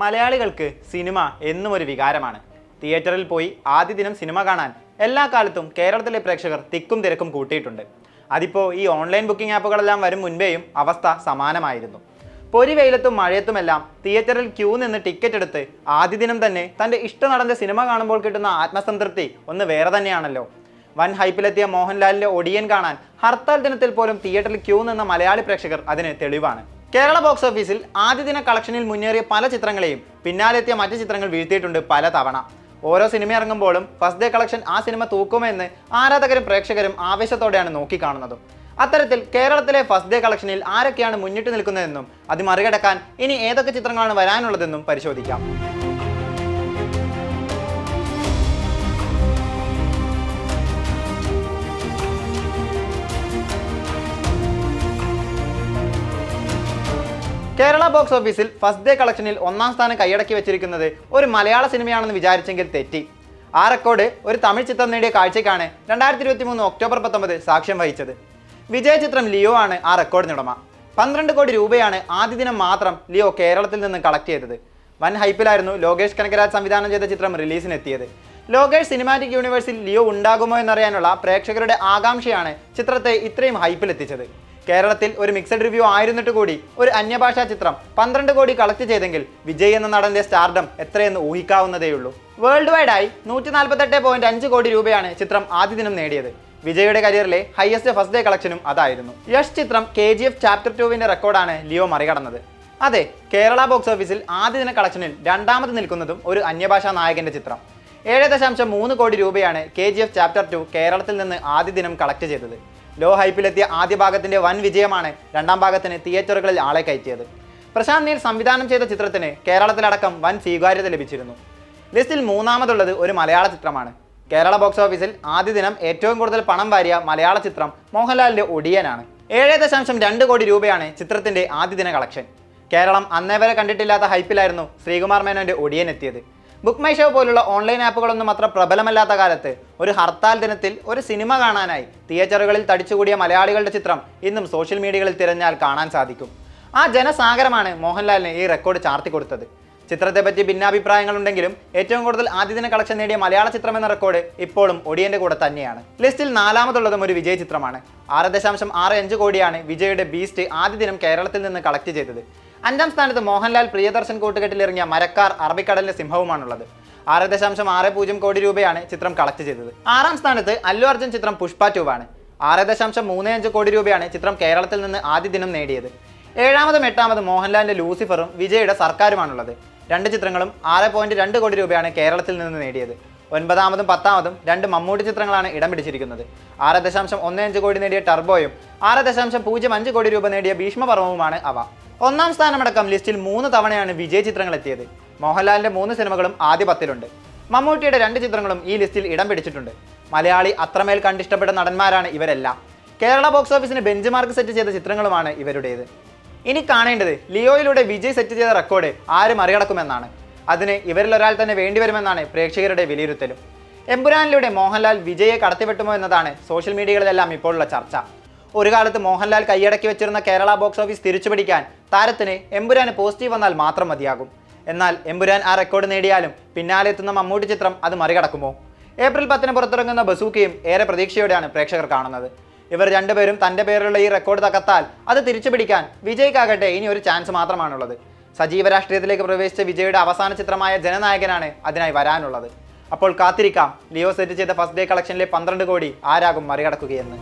മലയാളികൾക്ക് സിനിമ എന്നും ഒരു വികാരമാണ്. തിയേറ്ററിൽ പോയി ആദ്യ ദിനം സിനിമ കാണാൻ എല്ലാ കാലത്തും കേരളത്തിലെ പ്രേക്ഷകർ തിക്കും തിരക്കും കൂട്ടിയിട്ടുണ്ട്. അതിപ്പോൾ ഈ ഓൺലൈൻ ബുക്കിംഗ് ആപ്പുകളെല്ലാം വരും മുൻപേയും അവസ്ഥ സമാനമായിരുന്നു. പൊരി വെയിലത്തും മഴയത്തുമെല്ലാം തിയേറ്ററിൽ ക്യൂ നിന്ന് ടിക്കറ്റ് എടുത്ത് ആദ്യ ദിനം തന്നെ തന്റെ ഇഷ്ടനടന്റെ സിനിമ കാണുമ്പോൾ കിട്ടുന്ന ആത്മസംതൃപ്തി ഒന്ന് വേറെ തന്നെയാണല്ലോ. വൻ ഹൈപ്പിലെത്തിയ മോഹൻലാലിന്റെ ഒടിയൻ കാണാൻ ഹർത്താൽ ദിനത്തിൽ പോലും തിയേറ്ററിൽ ക്യൂ നിന്ന മലയാളി പ്രേക്ഷകർ അതിന് തെളിവാണ്. കേരള ബോക്സ് ഓഫീസിൽ ആദ്യ ദിന കളക്ഷനിൽ മുന്നേറിയ പല ചിത്രങ്ങളെയും പിന്നാലെത്തിയ മറ്റ് ചിത്രങ്ങൾ വീഴ്ത്തിയിട്ടുണ്ട് പല തവണ. ഓരോ സിനിമ ഇറങ്ങുമ്പോഴും ഫസ്റ്റ് ഡേ കളക്ഷൻ ആ സിനിമ തൂക്കുമെന്ന് ആരാധകരും പ്രേക്ഷകരും ആവേശത്തോടെയാണ് നോക്കിക്കാണുന്നതും. അത്തരത്തിൽ കേരളത്തിലെ ഫസ്റ്റ് ഡേ കളക്ഷനിൽ ആരൊക്കെയാണ് മുന്നിട്ട് നിൽക്കുന്നതെന്നും അത് മറികടക്കാൻ ഇനി ഏതൊക്കെ ചിത്രങ്ങളാണ് വരാനുള്ളതെന്നും പരിശോധിക്കാം. കേരള ബോക്സ് ഓഫീസിൽ ഫസ്റ്റ് ഡേ കളക്ഷനിൽ ഒന്നാം സ്ഥാനം കൈയടക്കി വെച്ചിരിക്കുന്നത് ഒരു മലയാള സിനിമയാണെന്ന് വിചാരിച്ചെങ്കിൽ തെറ്റി. ആ റെക്കോർഡ് ഒരു തമിഴ് ചിത്രം നേടിയ കാഴ്ചയ്ക്കാണ് രണ്ടായിരത്തി ഇരുപത്തി മൂന്ന് ഒക്ടോബർ പത്തൊമ്പത് സാക്ഷ്യം വഹിച്ചത്. വിജയ ചിത്രം ലിയോ ആണ് ആ റെക്കോർഡിനുടമ പന്ത്രണ്ട് കോടി രൂപയാണ് ആദ്യ ദിനം മാത്രം ലിയോ കേരളത്തിൽ നിന്ന് കളക്ട് ചെയ്തത്. വൻ ഹൈപ്പിലായിരുന്നു ലോകേഷ് കനകരാജ് സംവിധാനം ചെയ്ത ചിത്രം റിലീസിനെത്തിയത് ലോകേഷ് സിനിമാറ്റിക് യൂണിവേഴ്സിൽ ലിയോ ഉണ്ടാകുമോ എന്നറിയാനുള്ള പ്രേക്ഷകരുടെ ആകാംക്ഷയാണ് ചിത്രത്തെ ഇത്രയും ഹൈപ്പിലെത്തിച്ചത് കേരളത്തിൽ ഒരു മിക്സഡ് റിവ്യൂ ആയിരുന്നിട്ട് കൂടി ഒരു അന്യഭാഷാ ചിത്രം പന്ത്രണ്ട് കോടി കളക്ട് ചെയ്തെങ്കിൽ വിജയ് എന്ന നടന്റെ സ്റ്റാർഡം എത്രയെന്ന് ഊഹിക്കാവുന്നതേയുള്ളൂ. വേൾഡ് വൈഡായി നൂറ്റി നാൽപ്പത്തെട്ട് പോയിന്റ് അഞ്ച് കോടി രൂപയാണ് ചിത്രം ആദ്യ ദിനം നേടിയത്. വിജയുടെ കരിയറിലെ ഹയസ്റ്റ് ഫസ്റ്റ് ഡേ കളക്ഷനും അതായിരുന്നു. യഷ് ചിത്രം കെ ജി എഫ് ചാപ്റ്റർ ടുവിന്റെ റെക്കോർഡാണ് ലിയോ മറികടന്നത്. അതെ കേരള ബോക്സ് ഓഫീസിൽ ആദ്യ ദിന കളക്ഷനിൽ രണ്ടാമത് നിൽക്കുന്നതും ഒരു അന്യഭാഷാ നായകന്റെ ചിത്രം. ഏഴ് ദശാംശം മൂന്ന് കോടി രൂപയാണ് K G F chapter two കേരളത്തിൽ നിന്ന് ആദ്യ ദിനം കളക്ട് ചെയ്തത്. ലോ ഹൈപ്പിലെത്തിയ ആദ്യ ഭാഗത്തിന്റെ വൻ വിജയമാണ് രണ്ടാം ഭാഗത്തിന് തിയേറ്ററുകളിൽ ആളെ കയറ്റിയത്. പ്രശാന്ത് നീൽ സംവിധാനം ചെയ്ത ചിത്രത്തിന് കേരളത്തിലടക്കം വൻ സ്വീകാര്യത ലഭിച്ചിരുന്നു. ലിസ്റ്റിൽ മൂന്നാമതുള്ളത് ഒരു മലയാള ചിത്രമാണ്. കേരള ബോക്സ് ഓഫീസിൽ ആദ്യ ദിനം ഏറ്റവും കൂടുതൽ പണം വാരിയ മലയാള ചിത്രം മോഹൻലാലിന്റെ ഒടിയനാണ്. ഏഴ് ദശാംശം രണ്ട് കോടി രൂപയാണ് ചിത്രത്തിന്റെ ആദ്യ ദിന കളക്ഷൻ. കേരളം അന്നേ വരെ കണ്ടിട്ടില്ലാത്ത ഹൈപ്പിലായിരുന്നു ശ്രീകുമാർ മേനോന്റെ ഒടിയൻ എത്തിയത്. ബുക്ക് മൈ ഷോ പോലുള്ള ഓൺലൈൻ ആപ്പുകളൊന്നും അത്ര പ്രബലമല്ലാത്ത കാലത്ത് ഒരു ഹർത്താൽ ദിനത്തിൽ ഒരു സിനിമ കാണാനായി തിയേറ്ററുകളിൽ തടിച്ചുകൂടിയ മലയാളികളുടെ ചിത്രം ഇന്നും സോഷ്യൽ മീഡിയകളിൽ തിരഞ്ഞാൽ കാണാൻ സാധിക്കും. ആ ജനസാഗരമാണ് മോഹൻലാലിന് ഈ റെക്കോർഡ് ചാർത്തി കൊടുത്തത്. ചിത്രത്തെപ്പറ്റി ഭിന്നാഭിപ്രായങ്ങളുണ്ടെങ്കിലും ഏറ്റവും കൂടുതൽ ആദ്യദിന കളക്ഷൻ നേടിയ മലയാള ചിത്രം എന്ന റെക്കോർഡ് ഇപ്പോഴും ഒടിയന്റെ കൂടെ തന്നെയാണ്. ലിസ്റ്റിൽ നാലാമതുള്ളതും ഒരു വിജയ ചിത്രമാണ്. ആറ് ദശാംശം ആറ് അഞ്ച് കോടിയാണ് വിജയുടെ ബീസ്റ്റ് ആദ്യ ദിനം കേരളത്തിൽ നിന്ന് കളക്ട് ചെയ്തത്. അഞ്ചാം സ്ഥാനത്ത് മോഹൻലാൽ പ്രിയദർശൻ കൂട്ടുകെട്ടിൽ ഇറങ്ങിയ മരക്കാർ അറബിക്കടലിന്റെ സിംഹവുമാണുള്ളത്. ആറ് ദശാംശം ആറ് പൂജ്യം കോടി രൂപയാണ് ചിത്രം കളക്ട് ചെയ്തത്. ആറാം സ്ഥാനത്ത് അല്ലു അർജുൻ ചിത്രം പുഷ്പ ട്യൂബാണ് ആറ് ദശാംശം മൂന്ന് അഞ്ച് കോടി രൂപയാണ് ചിത്രം കേരളത്തിൽ നിന്ന് ആദ്യ ദിനം നേടിയത്. ഏഴാമതും എട്ടാമതും മോഹൻലാലിന്റെ ലൂസിഫറും വിജയുടെ സർക്കാരുമാണുള്ളത്. രണ്ട് ചിത്രങ്ങളും ആറ് പോയിന്റ് രണ്ട് കോടി രൂപയാണ് കേരളത്തിൽ നിന്ന് നേടിയത്. ഒൻപതാമതും പത്താമതും രണ്ട് മമ്മൂട്ടി ചിത്രങ്ങളാണ് ഇടം പിടിച്ചിരിക്കുന്നത്. ആറ് ദശാംശം ഒന്ന് അഞ്ച് കോടി നേടിയ ടർബോയും ആറ് ദശാംശം പൂജ്യം അഞ്ച് കോടി രൂപ നേടിയ ഭീഷ്മപർവവുമാണ് അവ. ഒന്നാം സ്ഥാനമടക്കം ലിസ്റ്റിൽ മൂന്ന് തവണയാണ് വിജയ് ചിത്രങ്ങൾ എത്തിയത് മോഹൻലാലിന്റെ മൂന്ന് സിനിമകളും ആദ്യ പത്തിലുണ്ട്. മമ്മൂട്ടിയുടെ രണ്ട് ചിത്രങ്ങളും ഈ ലിസ്റ്റിൽ ഇടം പിടിച്ചിട്ടുണ്ട്. മലയാളി അത്രമേൽ കണ്ടിഷ്ടപ്പെട്ട നടന്മാരാണ് ഇവരെല്ലാം. കേരള ബോക്സ് ഓഫീസിന് ബെഞ്ച് മാർക്ക് സെറ്റ് ചെയ്ത ചിത്രങ്ങളുമാണ് ഇവരുടേത്. ഇനി കാണേണ്ടത് ലിയോയിലൂടെ വിജയ് സെറ്റ് ചെയ്ത റെക്കോർഡ് ആര് മറികടക്കുമെന്നാണ്. അതിന് ഇവരിൽ ഒരാൾ തന്നെ വേണ്ടിവരുമെന്നാണ് പ്രേക്ഷകരുടെ വിലയിരുത്തലും. എമ്പുരാനിലൂടെ മോഹൻലാൽ വിജയെ കടത്തിവെട്ടുമോ എന്നതാണ് സോഷ്യൽ മീഡിയകളിലെല്ലാം ഇപ്പോഴുള്ള ചർച്ച. ഒരു കാലത്ത് മോഹൻലാൽ കൈയടക്കി വെച്ചിരുന്ന കേരള ബോക്സ് ഓഫീസ് തിരിച്ചുപിടിക്കാൻ താരത്തിന് എമ്പുരാന് പോസിറ്റീവ് വന്നാൽ മാത്രം മതിയാകും. എന്നാൽ എമ്പുരാൻ ആ റെക്കോർഡ് നേടിയാലും പിന്നാലെ എത്തുന്ന മമ്മൂട്ടി ചിത്രം അത് മറികടക്കുമോ? ഏപ്രിൽ പത്തിന് പുറത്തിറങ്ങുന്ന ബസൂക്കയും ഏറെ പ്രതീക്ഷയോടെയാണ് പ്രേക്ഷകർ കാണുന്നത്. ഇവർ രണ്ടുപേരും തന്റെ പേരിലുള്ള ഈ റെക്കോർഡ് തകർത്താൽ അത് തിരിച്ചു പിടിക്കാൻ വിജയ്ക്കാകട്ടെ ഇനി ഒരു ചാൻസ് മാത്രമാണുള്ളത്. സജീവ രാഷ്ട്രീയത്തിലേക്ക് പ്രവേശിച്ച വിജയുടെ അവസാന ചിത്രമായ ജനനായകനാണ് അതിനായി വരാനുള്ളത്. അപ്പോൾ കാത്തിരിക്കാം. ലിയോ സെറ്റ് ചെയ്ത ഫസ്റ്റ് ഡേ കളക്ഷനിലെ പന്ത്രണ്ട് കോടി ആരാകും മറികടക്കുകയെന്ന്.